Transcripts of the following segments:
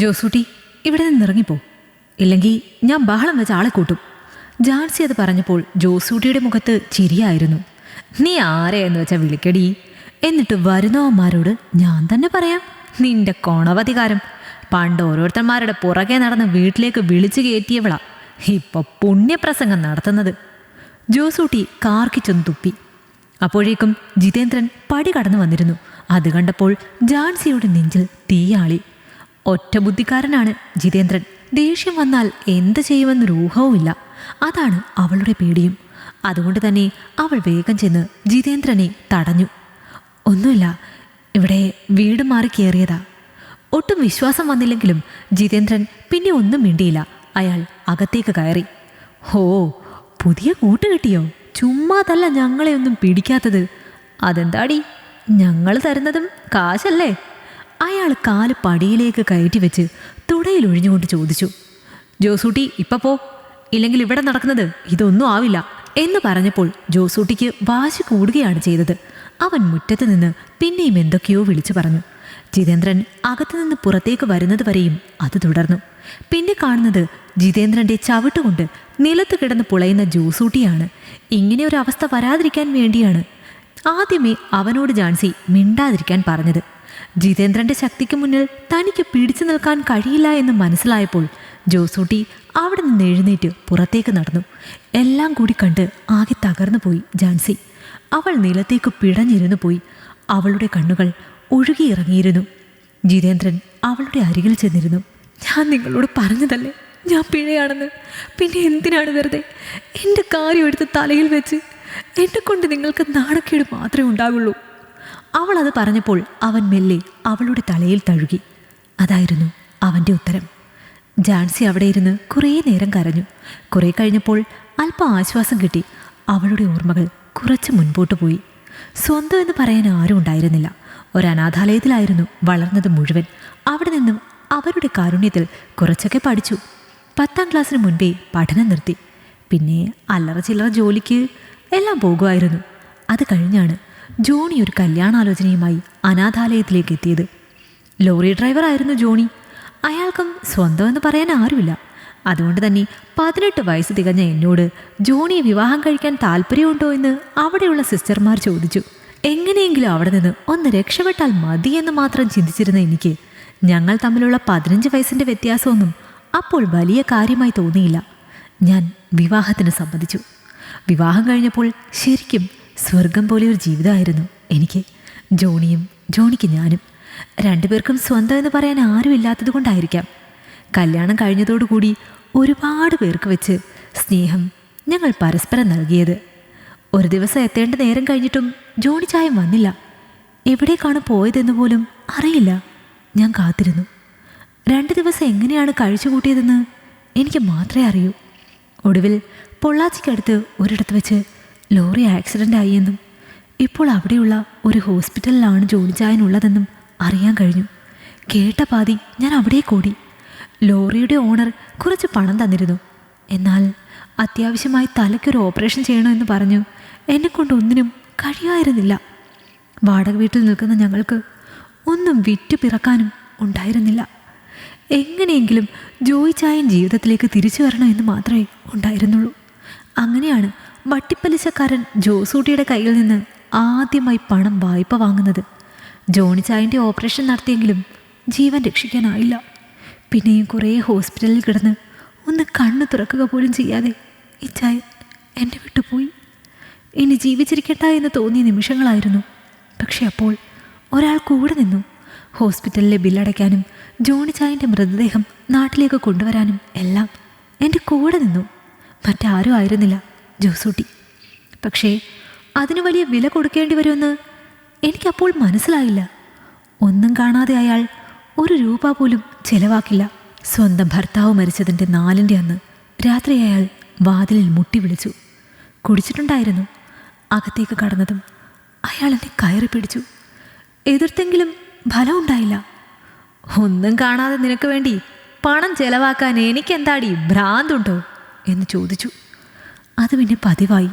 ജോസൂട്ടി ഇവിടെ നിന്ന് ഇറങ്ങിപ്പോ ഇല്ലെങ്കിൽ ഞാൻ ബഹളം വെച്ച ആളെ കൂട്ടും. ജാൻസി അത് പറഞ്ഞപ്പോൾ ജോസൂട്ടിയുടെ മുഖത്ത് ചിരിയായിരുന്നു. നീ ആരെയെന്ന് വെച്ചാൽ വിളിക്കടി? എന്നിട്ട് വരുന്നവന്മാരോട് ഞാൻ തന്നെ പറയാം. നിന്റെ കോണവധികാരം. പണ്ട് ഓരോരുത്തന്മാരുടെ പുറകെ നടന്ന് വീട്ടിലേക്ക് വിളിച്ചു കയറ്റിയവളാ. ഇപ്പൊ പുണ്യപ്രസംഗം നടത്തുന്നത്. ജോസൂട്ടി കാർക്കിച്ചൊന്ന് തുപ്പി. അപ്പോഴേക്കും ജിതേന്ദ്രൻ പടി കടന്നു വന്നിരുന്നു. അത് കണ്ടപ്പോൾ ജാൻസിയുടെ നെഞ്ചിൽ തീയാളി. ഒറ്റ ബുദ്ധിക്കാരനാണ് ജിതേന്ദ്രൻ. ദേഷ്യം വന്നാൽ എന്ത് ചെയ്യുമെന്ന് രൂഹവുമില്ല. അതാണ് അവളുടെ പേടിയും. അതുകൊണ്ട് തന്നെ അവൾ വേഗം ചെന്ന് ജിതേന്ദ്രനെ തടഞ്ഞു. ഒന്നുമില്ല ഇവിടെ വീട് മാറി കയറിയതാ. ഒട്ടും വിശ്വാസം വന്നില്ലെങ്കിലും ജിതേന്ദ്രൻ പിന്നെ ഒന്നും മിണ്ടിയില്ല. അയാൾ അകത്തേക്ക് കയറി. ഹോ പുതിയ കൂട്ട് കിട്ടിയോ? ചുമ്മാതല്ല ഞങ്ങളെ ഒന്നും പിടിക്കാത്തത്. അതെന്താടി? ഞങ്ങൾ തരുന്നതും കാശല്ലേ? അയാൾ കാൽ പടിയിലേക്ക് കയറ്റി വെച്ച് തുടയിൽ ഒഴിഞ്ഞുകൊണ്ട് ചോദിച്ചു ജോസൂട്ടി ഇപ്പൊ പോ. ഇല്ലെങ്കിൽ ഇവിടെ നടക്കുന്നത് ഇതൊന്നും ആവില്ല എന്ന് പറഞ്ഞപ്പോൾ ജോസൂട്ടിക്ക് വാശി കൂടുകയാണ് ചെയ്തത്. അവൻ മുറ്റത്ത് നിന്ന് പിന്നെയും എന്തൊക്കെയോ വിളിച്ചു പറഞ്ഞു. ജിതേന്ദ്രൻ അകത്തുനിന്ന് പുറത്തേക്ക് വരുന്നത് വരെയും അത് തുടർന്നു. പിന്നെ കാണുന്നത് ജിതേന്ദ്രന്റെ ചവിട്ടുകൊണ്ട് നിലത്ത് കിടന്ന് പുളയുന്ന ജോസൂട്ടിയാണ്. ഇങ്ങനെ ഒരു അവസ്ഥ വരാതിരിക്കാൻ വേണ്ടിയാണ്. ആദ്യമേ അവനോട് ജാൻസി മിണ്ടാതിരിക്കാൻ പറഞ്ഞത്. ജിതേന്ദ്രന്റെ ശക്തിക്ക് മുന്നിൽ തനിക്ക് പിടിച്ചു നിൽക്കാൻ കഴിയില്ല എന്ന് മനസ്സിലായപ്പോൾ ജോസൂട്ടി അവിടെ നിന്ന് എഴുന്നേറ്റ് പുറത്തേക്ക് നടന്നു. എല്ലാം കൂടി കണ്ട് ആകെ തകർന്നു പോയി ജാൻസി. അവൾ നിലത്തേക്ക് പിടഞ്ഞിരുന്നു പോയി. അവളുടെ കണ്ണുകൾ ഒഴുകിയിറങ്ങിയിരുന്നു ജിതേന്ദ്രൻ അവളുടെ അരികിൽ ചെന്നിരുന്നു. ഞാൻ നിങ്ങളോട് പറഞ്ഞതല്ലേ? ഞാൻ പിഴയാണെന്ന്. പിന്നെ എന്തിനാണ് വെറുതെ? എന്റെ കാര്യം എടുത്ത് തലയിൽ വെച്ച് എന്നെ കൊണ്ട് നിങ്ങൾക്ക് നാണക്കേട് മാത്രമേ ഉണ്ടാകുള്ളൂ. അവൾ അത് പറഞ്ഞപ്പോൾ അവൻ മെല്ലെ അവളുടെ തലയിൽ തഴുകി. അതായിരുന്നു അവന്റെ ഉത്തരം. ജാൻസി അവിടെ ഇരുന്ന് കുറേ നേരം കരഞ്ഞു. കുറേ കഴിഞ്ഞപ്പോൾ അല്പം ആശ്വാസം കിട്ടി. അവളുടെ ഓർമ്മകൾ കുറച്ച് മുൻപോട്ട് പോയി. സ്വന്തം എന്ന് പറയാൻ ആരും ഉണ്ടായിരുന്നില്ല. ഒരു അനാഥാലയത്തിലായിരുന്നു വളർന്നത് മുഴുവൻ. അവിടെ നിന്നും അവരുടെ കാരുണ്യത്തിൽ കുറച്ചൊക്കെ പഠിച്ചു. പത്താം ക്ലാസ്സിന് മുൻപേ പഠനം നിർത്തി. പിന്നെ അല്ലറ ചില്ലറ ജോലിക്ക് എല്ലാം പോകുമായിരുന്നു. അത് കഴിഞ്ഞാണ് ജോണി ഒരു കല്യാണാലോചനയുമായി അനാഥാലയത്തിലേക്ക് എത്തിയത്. ലോറി ഡ്രൈവറായിരുന്നു ജോണി. അയാൾക്കും സ്വന്തം എന്ന് പറയാൻ ആരുമില്ല. അതുകൊണ്ട് തന്നെ പതിനെട്ട് വയസ്സ് തികഞ്ഞ എന്നോട് ജോണിയെ വിവാഹം കഴിക്കാൻ താല്പര്യമുണ്ടോ? എന്ന് അവിടെയുള്ള സിസ്റ്റർമാർ ചോദിച്ചു. എങ്ങനെയെങ്കിലും അവിടെ നിന്ന് ഒന്ന് രക്ഷപ്പെട്ടാൽ മതി എന്ന് മാത്രം ചിന്തിച്ചിരുന്ന എനിക്ക് ഞങ്ങൾ തമ്മിലുള്ള പതിനഞ്ച് വയസ്സിന്റെ വ്യത്യാസമൊന്നും അപ്പോൾ വലിയ കാര്യമായി തോന്നിയില്ല. ഞാൻ വിവാഹത്തിന് സമ്മതിച്ചു. വിവാഹം കഴിഞ്ഞപ്പോൾ ശരിക്കും സ്വർഗം പോലെ ഒരു ജീവിതമായിരുന്നു എനിക്ക്. ജോണിയും ജോണിക്ക് ഞാനും. രണ്ടുപേർക്കും സ്വന്തം എന്ന് പറയാൻ ആരും ആരുമില്ലാത്തത് കൊണ്ടായിരിക്കാം. കല്യാണം കഴിഞ്ഞതോടുകൂടി ഒരുപാട് പേർക്ക് വെച്ച് സ്നേഹം ഞങ്ങൾ പരസ്പരം നൽകിയത്. ഒരു ദിവസം എത്തേണ്ട നേരം കഴിഞ്ഞിട്ടും ജോണി ചായം വന്നില്ല. എവിടേക്കാണ് പോയതെന്ന് പോലും അറിയില്ല. ഞാൻ കാത്തിരുന്നു. രണ്ട് ദിവസം എങ്ങനെയാണ് കഴിച്ചുകൂട്ടിയതെന്ന് എനിക്ക് മാത്രമേ അറിയൂ. ഒടുവിൽ പൊള്ളാച്ചിക്കടുത്ത് ഒരിടത്ത് വെച്ച് ലോറി ആക്സിഡന്റ് ആയിയെന്നും ഇപ്പോൾ അവിടെയുള്ള ഒരു ഹോസ്പിറ്റലിലാണ് ജോലിച്ചായനുള്ളതെന്നും അറിയാൻ കഴിഞ്ഞു. കേട്ട പാതി ഞാൻ അവിടെ കൂടി. ലോറിയുടെ ഓണർ കുറച്ച് പണം തന്നിരുന്നു. എന്നാൽ അത്യാവശ്യമായി തലയ്ക്കൊരു ഓപ്പറേഷൻ ചെയ്യണമെന്ന് പറഞ്ഞു എന്നെക്കൊണ്ട് ഒന്നിനും കഴിയായിരുന്നില്ല. വാടക വീട്ടിൽ നിൽക്കുന്ന ഞങ്ങൾക്ക് ഒന്നും വിറ്റു പിറക്കാനും ഉണ്ടായിരുന്നില്ല. എങ്ങനെയെങ്കിലും ജോയി ചായൻ ജീവിതത്തിലേക്ക് തിരിച്ചു വരണമെന്ന് മാത്രമേ ഉണ്ടായിരുന്നുള്ളൂ. അങ്ങനെയാണ് വട്ടിപ്പലിശക്കാരൻ ജോസൂട്ടിയുടെ കയ്യിൽ നിന്ന് ആദ്യമായി പണം വായ്പ വാങ്ങുന്നത്. ജോണി ചായന്റെ ഓപ്പറേഷൻ നടത്തിയെങ്കിലും ജീവൻ രക്ഷിക്കാനായില്ല. പിന്നെയും കുറേ ഹോസ്പിറ്റലിൽ കിടന്ന് ഒന്ന് കണ്ണ് തുറക്കുക പോലും ചെയ്യാതെ ഈ ചായൻ എന്റെ വിട്ടുപോയി ഇനി ജീവിച്ചിരിക്കട്ട എന്ന് തോന്നിയ നിമിഷങ്ങളായിരുന്നു. പക്ഷെ അപ്പോൾ ഒരാൾ കൂടെ നിന്നു. ഹോസ്പിറ്റലിലെ ബില്ലടയ്ക്കാനും ജോണി ചായന്റെ മൃതദേഹം നാട്ടിലേക്ക് കൊണ്ടുവരാനും എല്ലാം എന്റെ കൂടെ നിന്നു. മറ്റാരും ആയിരുന്നില്ല. ജോസൂട്ടി പക്ഷേ അതിന് വലിയ വില കൊടുക്കേണ്ടി വരുമെന്ന് എനിക്കപ്പോൾ മനസ്സിലായില്ല. ഒന്നും കാണാതെ അയാൾ ഒരു രൂപ പോലും ചെലവാക്കില്ല. സ്വന്തം ഭർത്താവ് മരിച്ചതിന്റെ നാലിന്റെ അന്ന് രാത്രി അയാൾ വാതിലിൽ മുട്ടി വിളിച്ചു. കുടിച്ചിട്ടുണ്ടായിരുന്നു. അകത്തേക്ക് കടന്നതും അയാൾ എന്നെ കയറി പിടിച്ചു. എതിർത്തെങ്കിലും ഫലമുണ്ടായില്ല ഒന്നും കാണാതെ നിനക്ക് വേണ്ടി പണം ചെലവാക്കാൻ എനിക്കെന്താടി ഭ്രാന്തുണ്ടോ? എന്ന് ചോദിച്ചു. അത് പിന്നെ പതിവായി.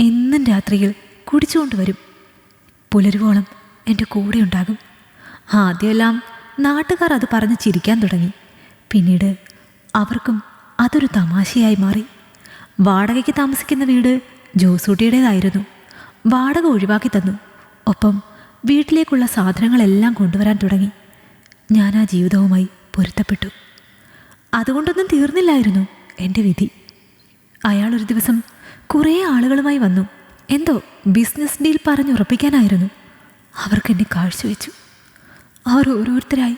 എന്നും രാത്രിയിൽ കുടിച്ചുകൊണ്ട് വരും. പുലരുവോളം എന്റെ കൂടെ ഉണ്ടാകും. ആദ്യമെല്ലാം നാട്ടുകാർ അത് പറഞ്ഞ് ചിരിക്കാൻ തുടങ്ങി. പിന്നീട് അവർക്കും അതൊരു തമാശയായി മാറി. വാടകയ്ക്ക് താമസിക്കുന്ന വീട് ജോസൂട്ടിയുടേതായിരുന്നു. വാടക ഒഴിവാക്കി തന്നു. ഒപ്പം വീട്ടിലേക്കുള്ള സാധനങ്ങളെല്ലാം കൊണ്ടുവരാൻ തുടങ്ങി. ഞാൻ ആ ജീവിതവുമായി പൊരുത്തപ്പെട്ടു. അതുകൊണ്ടൊന്നും തീർന്നില്ലായിരുന്നു എന്റെ വിധി. അയാൾ ഒരു ദിവസം കുറേ ആളുകളുമായി വന്നു. എന്തോ ബിസിനസ് ഡീൽ പറഞ്ഞുറപ്പിക്കാനായിരുന്നു അവർക്ക് എന്നെ കാഴ്ചവെച്ചു. അവർ ഓരോരുത്തരായി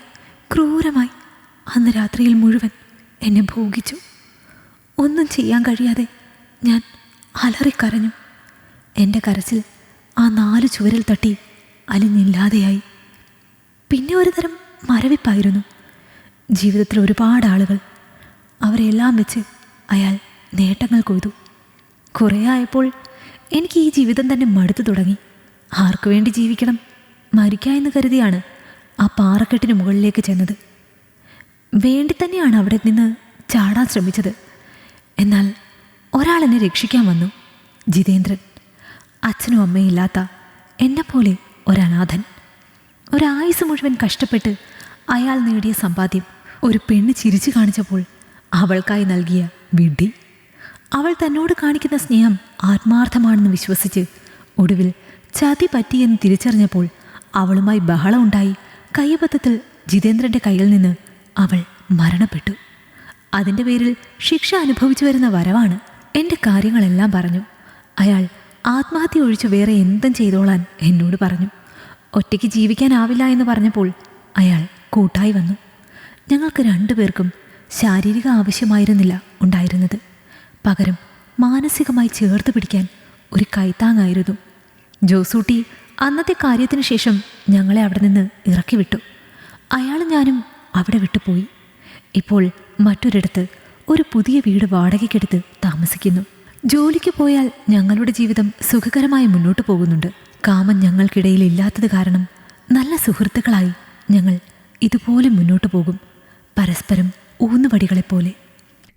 ക്രൂരമായി അന്ന് രാത്രിയിൽ മുഴുവൻ എന്നെ ഭോഗിച്ചു. ഒന്നും ചെയ്യാൻ കഴിയാതെ ഞാൻ അലറിക്കരഞ്ഞു. എന്റെ കരച്ചിൽ ആ നാല് ചുവരിൽ തട്ടി അലിഞ്ഞില്ലാതെയായി. പിന്നെ ഒരു തരം മരവിപ്പായിരുന്നു. ജീവിതത്തിൽ ഒരുപാട് ആളുകൾ അവരെല്ലാം വെച്ച് അയാൾ നേട്ടങ്ങൾ കൊയ്തു. കുറേ ആയപ്പോൾ എനിക്ക് ഈ ജീവിതം തന്നെ മടുത്തു തുടങ്ങി. ആർക്കു വേണ്ടി ജീവിക്കണം? മരിക്കുക എന്ന് കരുതിയാണ് ആ പാറക്കെട്ടിന് മുകളിലേക്ക് ചെന്നത്. വേണ്ടി തന്നെയാണ് അവിടെ നിന്ന് ചാടാൻ ശ്രമിച്ചത്. എന്നാൽ ഒരാൾ എന്നെ രക്ഷിക്കാൻ വന്നു. ജിതേന്ദ്രൻ. അച്ഛനും അമ്മയും ഇല്ലാത്ത എന്നെപ്പോലെ ഒരനാഥൻ. ഒരായുസ് മുഴുവൻ കഷ്ടപ്പെട്ട് അയാൾ നേടിയ സമ്പാദ്യം ഒരു പെണ്ണ് ചിരിച്ചു കാണിച്ചപ്പോൾ അവൾക്കായി നൽകിയ വിഡ്ഢി. അവൾ തന്നോട് കാണിക്കുന്ന സ്നേഹം ആത്മാർത്ഥമാണെന്ന് വിശ്വസിച്ച് ഒടുവിൽ ചതി പറ്റിയെന്ന് തിരിച്ചറിഞ്ഞപ്പോൾ അവളുമായി ബഹളമുണ്ടായി കൈയബദ്ധത്തിൽ ജിതേന്ദ്രന്റെ കയ്യിൽ നിന്ന് അവൾ മരണപ്പെട്ടു. അതിന്റെ പേരിൽ ശിക്ഷ അനുഭവിച്ചു വരുന്ന വരവാണ് എന്റെ കാര്യങ്ങളെല്ലാം പറഞ്ഞു. അയാൾ ആത്മഹത്യ ഒഴിച്ചു വേറെ എന്തും ചെയ്തോളാൻ എന്നോട് പറഞ്ഞു. ഒറ്റയ്ക്ക് ജീവിക്കാനാവില്ല എന്ന് പറഞ്ഞപ്പോൾ അയാൾ കൂട്ടായി വന്നു. ഞങ്ങൾക്ക് രണ്ടുപേർക്കും ശാരീരിക ആവശ്യമായിരുന്നില്ല ഉണ്ടായിരുന്നത്. പകരം മാനസികമായി ചേർത്ത് പിടിക്കാൻ ഒരു കൈത്താങ്ങായിരുന്നു. ജോസൂട്ടി അന്നത്തെ കാര്യത്തിന് ശേഷം ഞങ്ങളെ അവിടെ നിന്ന് ഇറക്കി വിട്ടു അയാളും ഞാനും അവിടെ വിട്ടുപോയി ഇപ്പോൾ മറ്റൊരിടത്ത് ഒരു പുതിയ വീട് വാടകയ്ക്കെടുത്ത് താമസിക്കുന്നു. ജോലിക്ക് പോയാൽ ഞങ്ങളുടെ ജീവിതം സുഖകരമായി മുന്നോട്ട് പോകുന്നുണ്ട്. കാമം ഞങ്ങൾക്കിടയിൽ ഇല്ലാത്തത് കാരണം നല്ല സുഹൃത്തുക്കളായി ഞങ്ങൾ ഇതുപോലെ മുന്നോട്ട് പോകും. പരസ്പരം ഊന്നുവടികളെപ്പോലെ.